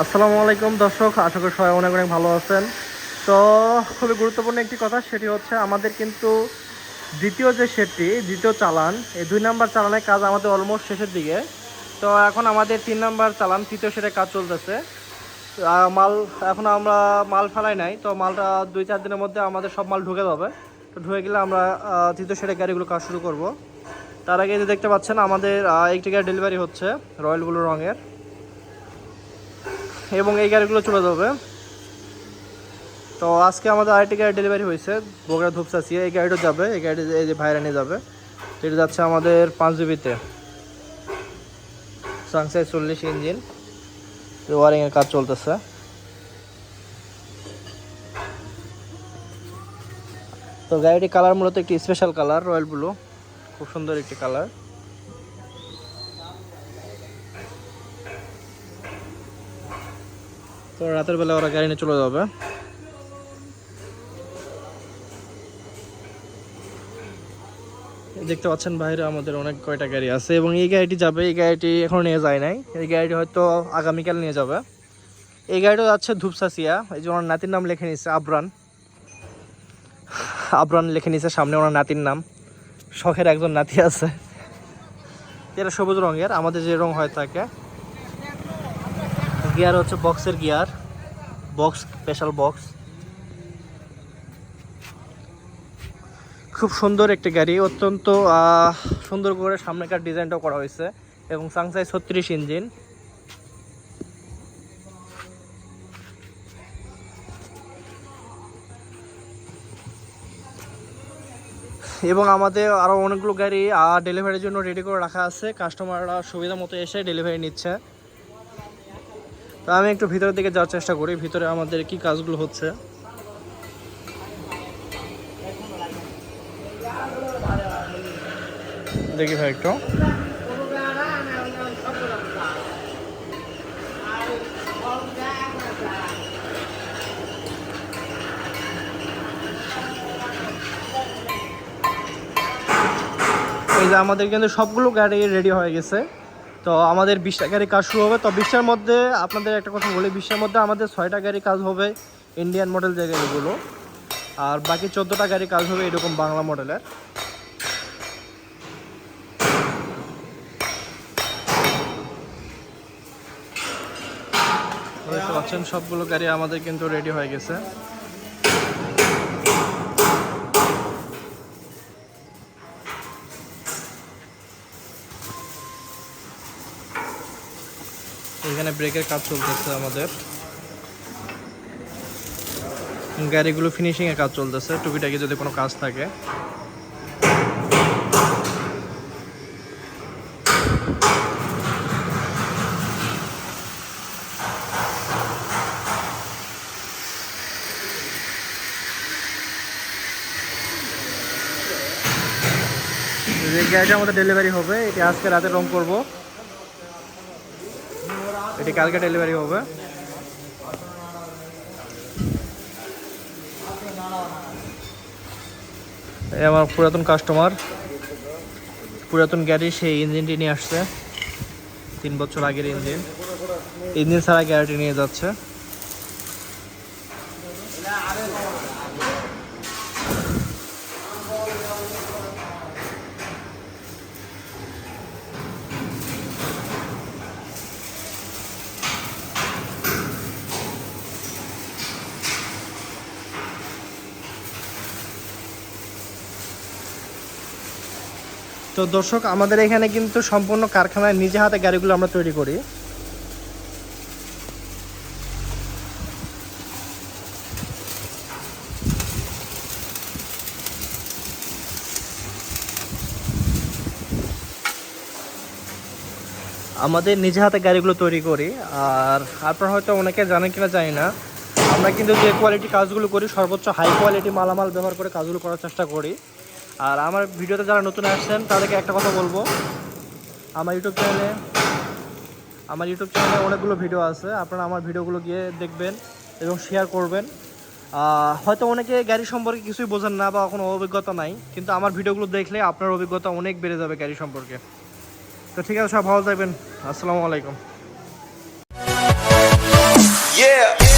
আসসালামু আলাইকুম, দর্শক। আশা করি সবাই অনেক অনেক ভালো আছেন। তো, খুবই গুরুত্বপূর্ণ একটি কথা, সেটি হচ্ছে আমাদের কিন্তু দ্বিতীয় যে শেডটি দ্বিতীয় চালান, এই দুই নাম্বার চালানের কাজ আমাদের অলমোস্ট শেষের দিকে। তো, এখন আমাদের তিন নাম্বার চালান, তৃতীয় শেডের কাজ চলতেছে। মাল, এখন আমরা মাল ফেলাই নাই, তো মালটা দুই চার দিনের মধ্যে আমাদের সব মাল ঢুকে যাবে। তো ঢুকে গেলে আমরা তৃতীয় শেডের গাড়িগুলো কাজ শুরু করব। তার আগে দেখতে পাচ্ছেন, আমাদের একটি গাড়ি ডেলিভারি হচ্ছে রয়্যাল ব্লু রঙের। এবং এই গাড়িগুলো চলে যাবে। তো আজকে আমাদের আরেকটি গাড়ি ডেলিভারি হয়েছে বগুড়া ধূপসাসিয়া এই গাড়িটা যাবে, এই গাড়ি এই যে ভাইরা নিয়ে যাবে। এটা যাচ্ছে আমাদের পাঁচ জিবিতে। সাংসাই চল্লিশ ইঞ্জিন। ওয়ারিংয়ের কাজ চলতেছে। তো গাড়িটি কালার মূলত একটি স্পেশাল কালার রয়্যাল ব্লু খুব সুন্দর একটি কালার তো রাতের বেলা ওরা গাড়ি নিয়ে চলে যাবে। দেখতে পাচ্ছেন বাইরে আমাদের অনেক কয়টা গাড়ি আছে এবং এই গাড়িটি যাবে, এই গাড়িটি এখনও নিয়ে যায় নাই। এই গাড়িটি হয়তো আগামীকাল নিয়ে যাবে। এই গাড়িটা যাচ্ছে ধূপসাসিয়া এই যে ওনার নাতির নাম লেখে নিচ্ছে আবরান। আবরান লিখে নিচ্ছে সামনে ওনার নাতির নাম। শখের একজন নাতি আছে। এটা সবুজ রঙের, আমাদের যে রং হয় থাকে গিয়ার হচ্ছে বক্সের গিয়ার। বক্স স্পেশাল বক্স খুব সুন্দর একটি গাড়ি, অত্যন্ত সুন্দর করে সামনেকার ডিজাইনটাও করা হয়েছে এবং সাংসাই ছত্রিশ ইঞ্জিন। এবং আমাদের আরও অনেকগুলো গাড়ি ডেলিভারির জন্য রেডি করে রাখা আছে। কাস্টমাররা সুবিধা মতো এসে ডেলিভারি নিচ্ছে। তো আমি একটু ভিতরের দিকে যাওয়ার চেষ্টা করি, ভিতরে আমাদের কি কাজগুলো হচ্ছে। দেখি ভাই একটু। এই যে আমাদের কিন্তু সবগুলো গাড়ি রেডি হয়ে গেছে। তো আমাদের বিশটা গাড়ি কাজ শুরু হবে। তো বিশটার মধ্যে আপনাদের একটা কথা বলি বিশটার মধ্যে আমাদের ছয়টা গাড়ি কাজ হবে ইন্ডিয়ান মডেল যে গাড়িগুলো। আর বাকি চোদ্দোটা গাড়ি কাজ হবে এরকম বাংলা মডেলের পাচ্ছেন, সবগুলো গাড়ি আমাদের কিন্তু রেডি হয়ে গেছে। এখানে ব্রেকের কাজ চলতেছে আমাদের। গাড়িগুলো ফিনিশিং এর কাজ চলতেছে, টুকিটাকি যদি কোনো কাজ থাকে। যে গাড়িটা আমাদের ডেলিভারি হবে, এটি আজকে রাতে রং করব। এটি কালকে ডেলিভারি হবে। আমার পুরাতন কাস্টমার। পুরাতন গাড়ি, সেই ইঞ্জিনটি নিয়ে আসছে। তিন বছর আগের ইঞ্জিন। ইঞ্জিন ছাড়া গ্যারিটি নিয়ে যাচ্ছে। তো দর্শক, আমাদের এখানে কিন্তু সম্পূর্ণ কারখানায় নিজে হাতে গাড়িগুলো আমরা তৈরি করি। আমাদের নিজে হাতে গাড়িগুলো তৈরি করি, আর আপনারা হয়তো অনেকে জানেন কিনা জানি না, আমরা কিন্তু যে কোয়ালিটি কাজগুলো করি, সর্বোচ্চ হাই কোয়ালিটি মালামাল ব্যবহার করে কাজগুলো করার চেষ্টা করি। আর আমার ভিডিওতে যারা নতুন আসছেন, তাদেরকে একটা কথা বলব। আমার ইউটিউব চ্যানেলে আমার ইউটিউব চ্যানেলে অনেকগুলো ভিডিও আছে। আপনারা আমার ভিডিওগুলো গিয়ে দেখবেন এবং শেয়ার করবেন। হয়তো অনেকে গাড়ি সম্পর্কে কিছুই বোঝেন না বা কোনো অভিজ্ঞতা নাই, কিন্তু আমার ভিডিওগুলো দেখলে আপনার অভিজ্ঞতা অনেক বেড়ে যাবে গাড়ি সম্পর্কে। তো ঠিক আছে, সব ভালো থাকবেন। আসসালামু আলাইকুম। Yeah.